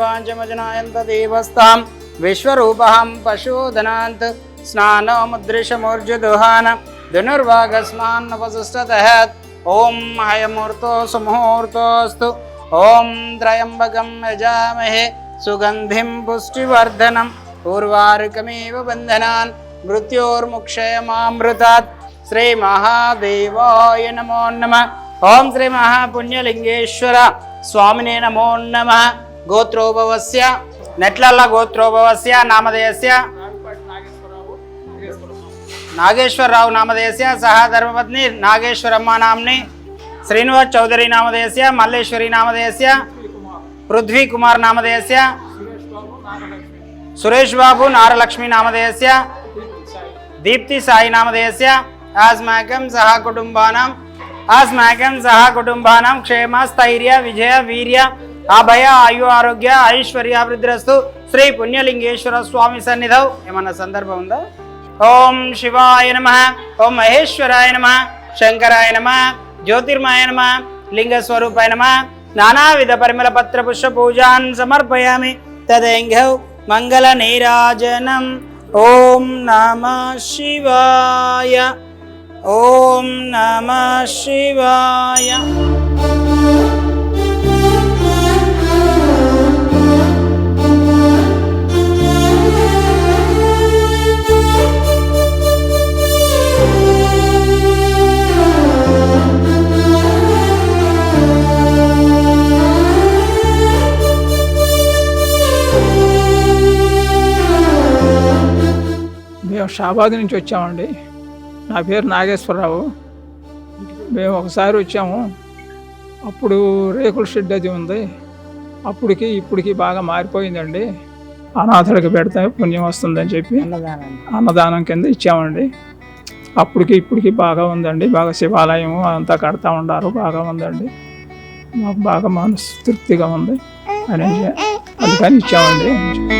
వాచమజనాయంత దేవస్తాం విశ్వరూపహం పశూదనాంత్ స్నానముద్రిషమూర్జుదుహాన ధనుర్వాగస్మాన్నపసుష్టతः ఓం హయమూర్తో సుముహూర్తోస్తు ఓం త్రయంబకం యజామహే సుగంధిం పుష్టివర్ధనం పూర్వారుకమేవ బంధనాన్ మృత్యోర్ముక్షయమామృతాత్. శ్రీ మహాదేవాయ నమో నమ. ఓం శ్రీ మహాపుణ్యలింగేశ్వర స్వామినే నమో నమ. గోత్రోభవస్య నెట్లల్ల గోత్రోభవస్య నామధేయస్య. నాగేశ్వరరావు నామధేయస్య సహా ధర్మపత్ని నాగేశ్వరమ్మ నామ్ని. శ్రీనివాస్ చౌదరి నామధేయస్య మల్లేశ్వరి నామధేయస్య. పృథ్వీ కుమార్ నామధేయస్య. సురేష్ బాబు నారలక్ష్మి నామధేయస్య. దీప్తి సాయి నామధేయస్య. ఆస్మాకం సహా కుటుంబానం ఆస్మాకం సహా కుటుంబానం క్షేమ స్థైర్య విజయ వీర్య అభయ ఆయు ఆరోగ్య ఐశ్వర్యాభివృద్ధిరస్తు శ్రీ పుణ్యలింగేశ్వర స్వామి సన్నిధౌ. ఏమన్నా సందర్భం ఉందా? ఓం శివాయ నమ. ఓం మహేశ్వరాయ నమ. శంకరాయ నమ. జ్యోతిర్మాయ నమ. లింగ స్వరూపాయ నమ. నానావిధ పరిమళ పత్ర పుష్ప పూజాన్ సమర్పయామి. తదేంఘౌ మంగళ నీరాజనం. ఓం నమ శివాయ. ఓం నమ శివాయ. మేము షాబాద్ నుంచి వచ్చామండి. నా పేరు నాగేశ్వరరావు. మేము ఒకసారి వచ్చాము. అప్పుడు రేకుల షెడ్ అది ఉంది. అప్పటికి ఇప్పటికి బాగా మారిపోయిందండి. అనాథులకు పెడితే పుణ్యం వస్తుందని చెప్పి అన్నదానం. కింద ఇచ్చామండి. అప్పటికి ఇప్పటికి బాగా ఉందండి. బాగా శివాలయం అంతా కడతా ఉండారు. బాగా ఉందండి. మాకు బాగా మనసు తృప్తిగా ఉంది. అని అందుకని ఇచ్చామండి.